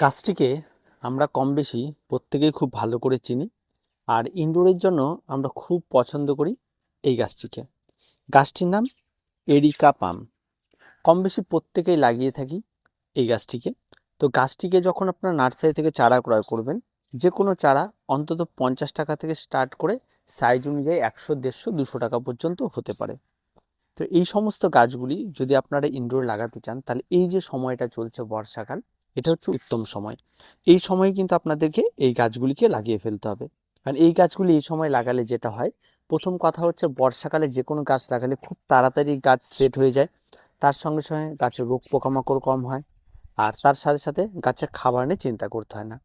গাছটিকে আমরা কম বেশি প্রত্যেকেই খুব ভালো করে চিনি আর ইনডোরের জন্য আমরা খুব পছন্দ করি এই গাছটিকে। গাছটির নাম এরিকা পাম। কম বেশি প্রত্যেকেই লাগিয়ে থাকি এই গাছটিকে। তো গাছটিকে যখন আপনার নার্সারি থেকে চারা ক্রয় করবেন যে কোনো চারা অন্তত পঞ্চাশ টাকা থেকে স্টার্ট করে সাইজ অনুযায়ী একশো, দেড়শো, দুশো টাকা পর্যন্ত হতে পারে। তো এই সমস্ত গাছগুলি যদি আপনারা ইনডোর লাগাতে চান, তাহলে এই যে সময়টা চলছে বর্ষাকাল এটা হচ্ছে উত্তম সময়। এই সময় কিন্তু আপনাদেরকে এই গাছগুলিকে লাগিয়ে ফেলতে হবে। কারণ এই গাছগুলি এই সময় লাগালে যেটা হয়, প্রথম কথা হচ্ছে বর্ষাকালে যে কোনো গাছ লাগালে খুব তাড়াতাড়ি গাছ সেট হয়ে যায়। তার সঙ্গে সঙ্গে গাছের রোগ পোকামাকড় কম হয় আর তার সাথে সাথে গাছের খাবার নিয়ে চিন্তা করতে হয় না।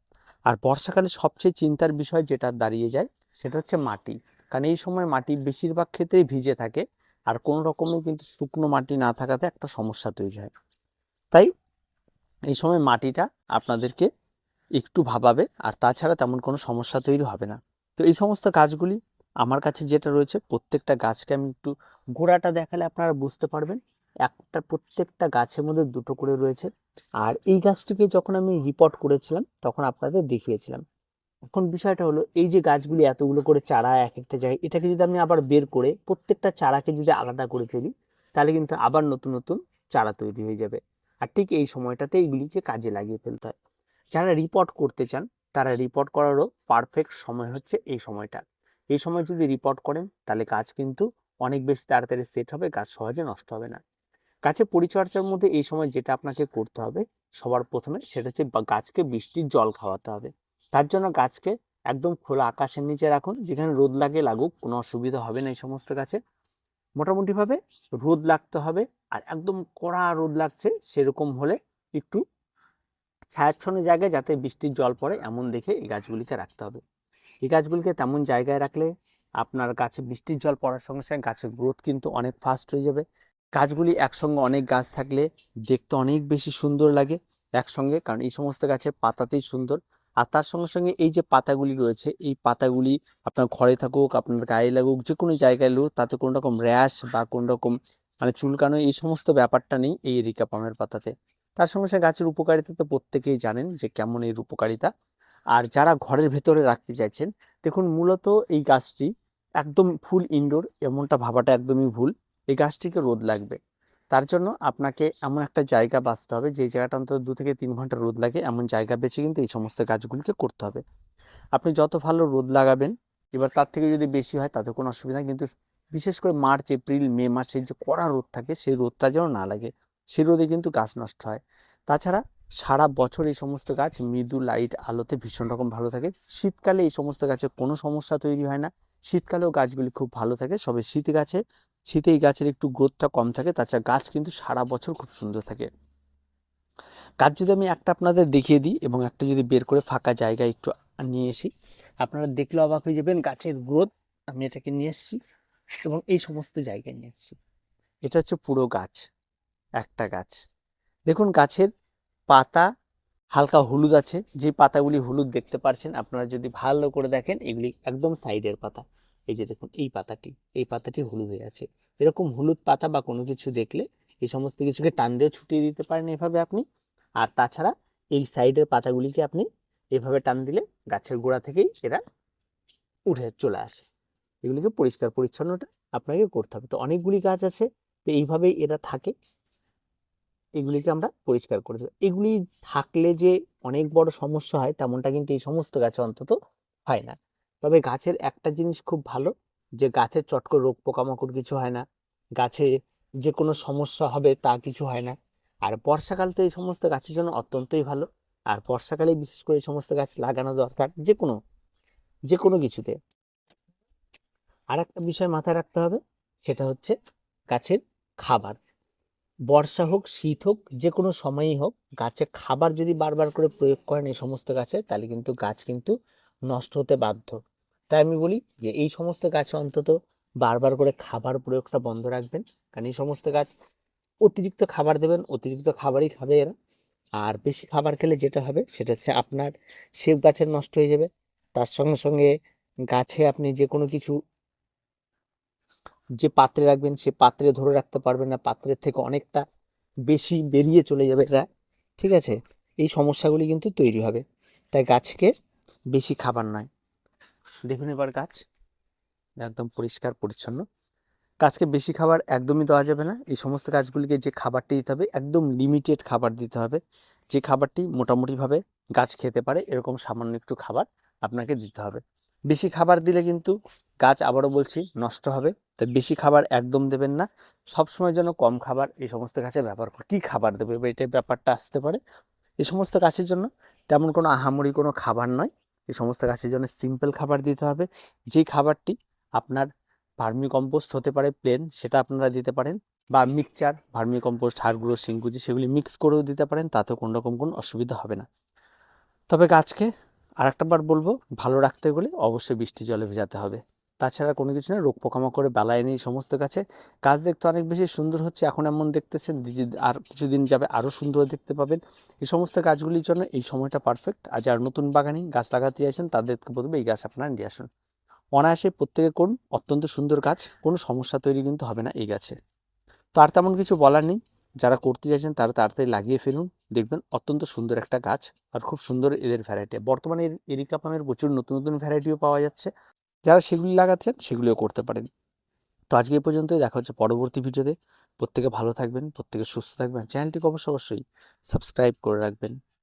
আর বর্ষাকালে সবচেয়ে চিন্তার বিষয় যেটা দাঁড়িয়ে যায়, সেটা হচ্ছে মাটি। কারণ এই সময় মাটি বেশিরভাগ ক্ষেত্রেই ভিজে থাকে আর কোনো রকমের কিন্তু শুকনো মাটি না থাকাতে একটা সমস্যা তৈরি হয়। তাই এই সময় মাটিটা আপনাদেরকে একটু ভাবাবে, আর তাছাড়া তেমন কোনো সমস্যা তৈরি হবে না। তো এই সমস্ত গাছগুলি আমার কাছে যেটা রয়েছে, প্রত্যেকটা গাছকে আমি একটু গোড়াটা দেখালে আপনারা বুঝতে পারবেন। একটা প্রত্যেকটা গাছের মধ্যে দুটো করে রয়েছে, আর এই গাছটিকে যখন আমি রিপোর্ট করেছিলাম, তখন আপনাদের দেখিয়েছিলাম। এখন বিষয়টা হলো, এই যে গাছগুলি এতগুলো করে চারা এক একটা জায়গায়, এটাকে যদি আমি আবার বের করে প্রত্যেকটা চারাকে যদি আলাদা করে ফেলি, তাহলে কিন্তু আবার নতুন নতুন চারা তৈরি হয়ে যাবে। আর ঠিক এই সময়টাতে এইগুলিকে কাজে লাগিয়ে ফেলতে হয়। যারা রিপোর্ট করতে চান, তারা রিপোর্ট করারও পারফেক্ট সময় হচ্ছে এই সময়টা। এই সময় যদি রিপোর্ট করেন, তাহলে গাছ কিন্তু অনেক বেশি তাড়াতাড়ি সেট হবে গাছ সহজে নষ্ট হবে না। গাছের পরিচর্যার মধ্যে এই সময় যেটা আপনাকে করতে হবে, সবার প্রথমে সেটা হচ্ছে গাছকে বৃষ্টির জল খাওয়াতে হবে। তার জন্য গাছকে একদম খোলা আকাশের নিচে রাখুন, যেখানে রোদ লাগে লাগুক, কোনো অসুবিধা হবে না এই সমস্ত গাছে। মোটামুটিভাবে রোদ লাগতে হবে আর একদম কড়া রোদ লাগছে সেরকম হলে একটু ছায়াচ্ছন্ন জায়গায় যাতে বৃষ্টির জল পড়ে এমন দেখে এই গাছগুলিকে রাখতে হবে। এই গাছগুলিকে তেমন জায়গায় রাখলে আপনার গাছে বৃষ্টির জল পড়ার সঙ্গে সঙ্গে গাছের গ্রোথ কিন্তু অনেক ফাস্ট হয়ে যাবে। গাছগুলি একসঙ্গে অনেক গাছ থাকলে দেখতে অনেক বেশি সুন্দর লাগে একসঙ্গে কারণ এই সমস্ত গাছের পাতাতেই সুন্দর। আর তার সঙ্গে সঙ্গে এই যে পাতাগুলি রয়েছে, এই পাতাগুলি আপনার ঘরে থাকুক, আপনার গায়ে লাগুক যে কোনো জায়গায় লাগুক, তাতে কোনো রকম র্যাশ বা কোনো রকম মানে চুলকানো এই সমস্ত ব্যাপারটা নেই এই এরিকা পামের পাতাতে। তার সঙ্গে সঙ্গে গাছের উপকারিতা তো প্রত্যেকেই জানেন যে কেমন এর উপকারিতা। আর যারা ঘরের ভেতরে রাখতে চাইছেন, দেখুন মূলত এই গাছটি একদম ফুল ইনডোর এমনটা ভাবাটা একদমই ভুল। এই গাছটিকে রোদ লাগবে। তার জন্য আপনাকে এমন একটা জায়গা বাঁচতে হবে যে জায়গাটা অন্তত দু থেকে তিন ঘণ্টা রোদ লাগে, এমন জায়গা বেছে কিন্তু এই সমস্ত গাছগুলিকে করতে হবে। আপনি যত ভালো রোদ লাগাবেন, এবার তার থেকে যদি বেশি হয় তাতে কোনো অসুবিধা কিন্তু বিশেষ করে মার্চ, এপ্রিল, মে মাসে যে কড়া রোদ থাকে, সেই রোদটা যেন না লাগে সেই রোদে কিন্তু গাছ নষ্ট হয়। তাছাড়া সারা বছর এই সমস্ত গাছ মৃদু, লাইট, আলোতে ভীষণ রকম ভালো থাকে। শীতকালে এই সমস্ত গাছের কোনো সমস্যা তৈরি হয় না। শীতকালেও গাছগুলি খুব ভালো থাকে, সবে শীত গাছে। শীতে এই গাছের একটু গ্রোথটা কম থাকে, তাছাড়া গাছ কিন্তু সারা বছর খুব সুন্দর থাকে। গাছ যদি আমি একটা আপনাদের দেখিয়ে দিই এবং একটা যদি বের করে ফাঁকা জায়গায় একটু নিয়ে এসি আপনারা দেখলে অবাক হয়ে যাবেন গাছের গ্রোথ আমি এটাকে নিয়ে এসেছি এবং এই সমস্ত জায়গায় নিয়ে এসেছি। এটা হচ্ছে পুরো গাছ, একটা গাছ। দেখুন গাছের পাতা হালকা হলুদ আছে, যে পাতাগুলি হলুদ দেখতে পারছেন, আপনারা যদি ভালো করে দেখেন, এগুলি একদম সাইডের পাতা। এই যে দেখুন, এই পাতাটি এই পাতাটি হলুদ হয়ে আছে। এরকম হলুদ পাতা বা কোনো কিছু দেখলে এই সমস্ত কিছুকে টান দিয়ে ছুটিয়ে দিতে পারেন এভাবে আপনি। আর তাছাড়া এই সাইডের পাতাগুলিকে আপনি এভাবে টান দিলে গাছের গোড়া থেকেই এরা উঠে চলে আসে। এগুলিকে পরিষ্কার পরিচ্ছন্নটা আপনাকে করতে হবে। তো অনেকগুলি গাছ আছে, তো এইভাবেই এরা থাকে। এগুলিকে আমরা পরিষ্কার করে দেবো। এগুলি থাকলে যে অনেক বড় সমস্যা হয়, তেমনটা কিন্তু এই সমস্ত গাছে অন্তত হয় না। তবে গাছের একটা জিনিস খুব ভালো, যে গাছের চট করে রোগ পোকামাকড় কিছু হয় না, গাছে যে কোনো সমস্যা হবে তা কিছু হয় না। আর বর্ষাকাল তো এই সমস্ত গাছের জন্য অত্যন্তই ভালো। আর বর্ষাকালে বিশেষ করে এই সমস্ত গাছ লাগানো দরকার যে কোনো যে কোনো কিছুতে। আর একটা বিষয় মাথায় রাখতে হবে, সেটা হচ্ছে গাছের খাবার। বর্ষা হোক, শীত হোক যে কোনো সময়ই হোক, গাছে খাবার যদি বারবার করে প্রয়োগ করেন এই সমস্ত গাছে, তাহলে কিন্তু গাছ কিন্তু নষ্ট হতে বাধ্য। তাই আমি বলি যে এই সমস্ত গাছে অন্তত বারবার করে খাবার প্রয়োগটা বন্ধ রাখবেন। কারণ এই সমস্ত গাছ অতিরিক্ত খাবার দেবেন, অতিরিক্ত খাবারই খাবে এরা। আর বেশি খাবার খেলে যেটা হবে, সেটা হচ্ছে আপনার সেব গাছের নষ্ট হয়ে যাবে। তার সঙ্গে সঙ্গে গাছে আপনি যে কোনো কিছু যে পাত্রে রাখবেন সে পাত্রে ধরে রাখতে পারবেন না, পাত্রের থেকে অনেকটা বেশি বেরিয়ে চলে যাবে এরা, ঠিক আছে? এই সমস্যাগুলি কিন্তু তৈরি হবে। তাই গাছকে বেশি খাবার নয়। দেখুন এবার গাছ, একদম পরিষ্কার, পরিচ্ছন্ন। গাছকে বেশি খাবার একদমই দেওয়া যাবে না। এই সমস্ত গাছগুলিকে যে খাবারটি দিতে হবে, একদম লিমিটেড খাবার দিতে হবে। যে খাবারটি মোটামুটিভাবে গাছ খেতে পারে, এরকম সামান্য একটু খাবার আপনাকে দিতে হবে। বেশি খাবার দিলে কিন্তু গাছ আবারও বলছি নষ্ট হবে। তাই বেশি খাবার একদম দেবেন না। সবসময় যেন কম খাবার এই সমস্ত গাছে ব্যবহার করে, কী খাবার দেবে? এটাই ব্যাপারটা আসতে পারে। এই সমস্ত গাছের জন্য তেমন কোনো আহামরি কোনো খাবার নয়। এই সমস্ত গাছের জন্য সিম্পল খাবার দিতে হবে। যেই খাবারটি আপনার ভার্মি কম্পোস্ট হতে পারে প্লেন সেটা আপনারা দিতে পারেন। বা মিক্সচার ভার্মি কম্পোস্ট হাড়গুঁড়ো শিংকুচি, সেগুলি মিক্স করেও দিতে পারেন। তাতেও কোনো রকম কোনো অসুবিধা হবে না। তবে গাছকে আর একটা বার বলব, ভালো রাখতে গেলে অবশ্যই বৃষ্টি জলে ভেজাতে হবে। তাছাড়া কোনো কিছু না, রোগ পোকামাকড়ে বেলায় নেই সমস্ত গাছে গাছ দেখতে অনেক বেশি সুন্দর হচ্ছে, এখন এমন দেখতেছেন আর কিছুদিন যাবে আরও সুন্দর দেখতে পাবেন। এই সমস্ত গাছগুলির জন্য এই সময়টা পারফেক্ট আর যারা নতুন বাগানি গাছ লাগাতে চাইছেন, তাদেরকে বলবে এই গাছ আপনারা নিয়ে আসুন। অনায়াসে প্রত্যেকে করুন, অত্যন্ত সুন্দর গাছ, কোনো সমস্যা তৈরি কিন্তু হবে না এই গাছে। তো আর তেমন কিছু বলার নেই। যারা করতে চাইছেন, তারা তাড়াতাড়ি লাগিয়ে ফেলুন। দেখবেন অত্যন্ত সুন্দর একটা গাছ আর খুব সুন্দর এদের ভ্যারাইটি বর্তমানে এর, এরিকা পামের প্রচুর নতুন নতুন ভ্যারাইটিও পাওয়া যাচ্ছে। যারা সেগুলি লাগাচ্ছেন, সেগুলিও করতে পারেন। তো আজকে এই পর্যন্তই। দেখা হচ্ছে পরবর্তী ভিডিওতে। প্রত্যেকে ভালো থাকবেন, প্রত্যেকে সুস্থ থাকবেন। চ্যানেলটিকে অবশ্য অবশ্যই সাবস্ক্রাইব করে রাখবেন।